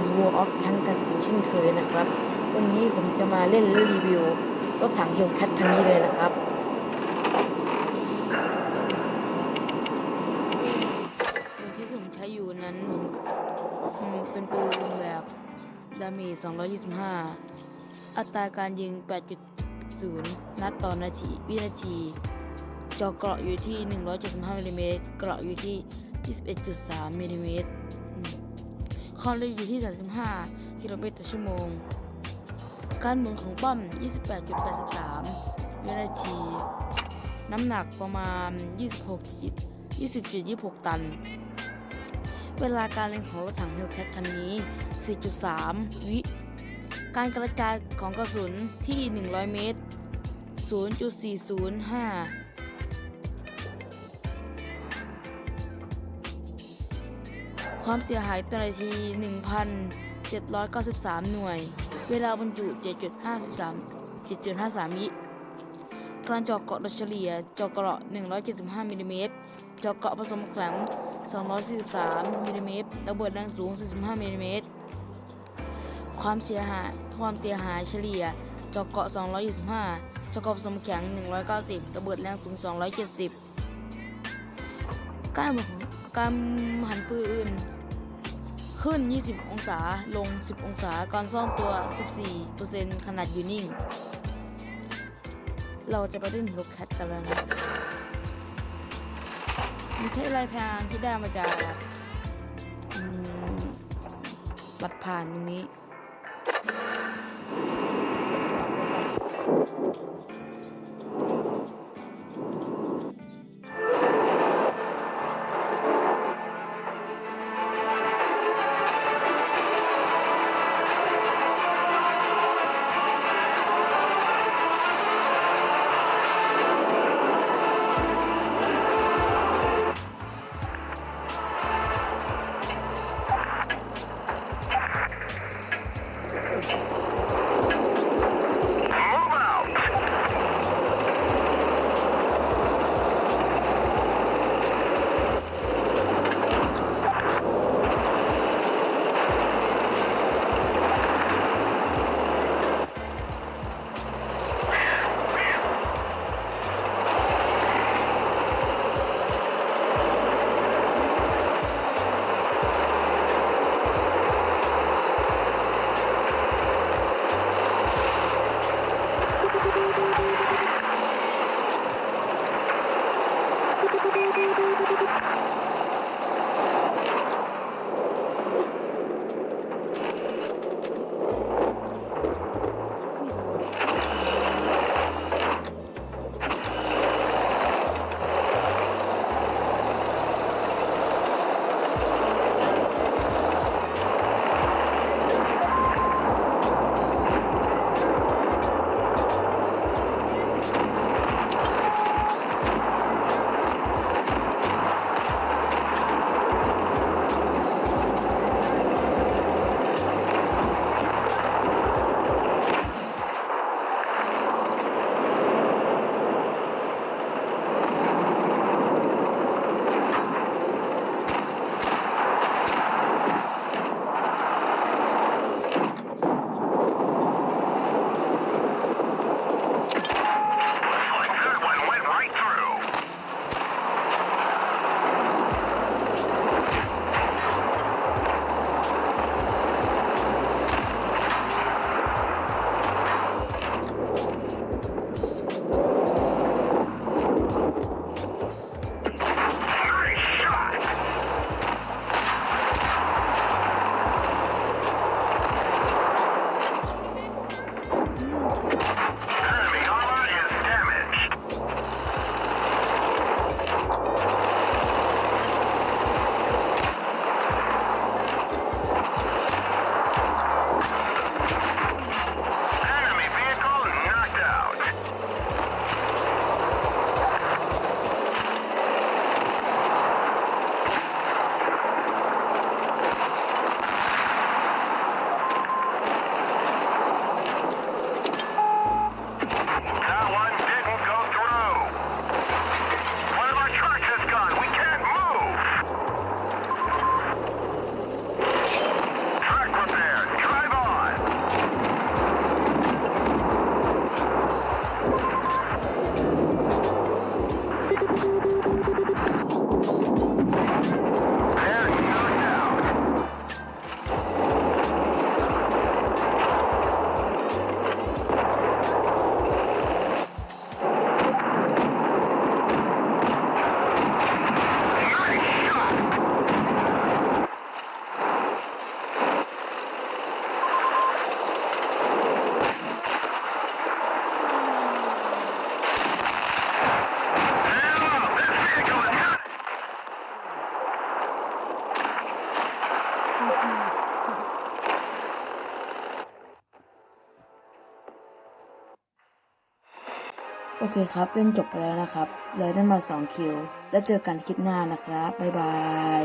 ม World of Tank กันอีกเช่นเคยนะครับ วันนี้ผมจะมาเล่นและรีวิวรถถังเฮลแคทคันนี้เลยนะครับ ปืนที่ผมใช้อยู่นั้นอืมเป็นปืนแบบดาเมจ225 อัตราการยิง 8.0 นัดต่อนาทีวินาทีจอเกราะอยู่ที่ 175มิลลิเมตรเกราะอยู่ที่ 21.3มิลลิเมตร ความเร็วอยู่ที่ 35 กิโลเมตรต่อชั่วโมง การหมุนของป้อม 28.83 วินาที น้ำหนักประมาณ 26 20.26 ตัน เวลาการเล็งของรถถังเฮลแคทคันนี้ 4.3 วิ การกระจายของกระสุนที่ 100 เมตร 0.405 ความเสียหายต่อนาที 1,793 หน่วย เวลาบรรจุ 7.53 7.53วิการเจาะเกาะโดยเฉลี่ยเจาะเกาะ 175มิลลิเมตรเจาะเกาะผสมแข็ง243มิลลิเมตรระเบิดแรงสูง 45มิลลิเมตรความเสียหายความเสียหายเฉลี่ยเจาะเกาะ 225เจาะเกาะผสมแข็ง 190 ระเบิดแรงสูง 270 การหมุนของ การหันปืนขึ้น 20 องศา ลง 10 องศา การซ่อนตัว 14%ขนาดอยู่นิ่ง เราจะไปเล่นฮิลแคทกันแล้วนะมันใช้ลายพรางที่ได้มาจากบัตรผ่านตรงนี้ โอเคครับ เล่นจบไปแล้วนะครับ เลยได้มา 2 คิว แล้วเจอกันคลิปหน้านะครับ บ๊ายบาย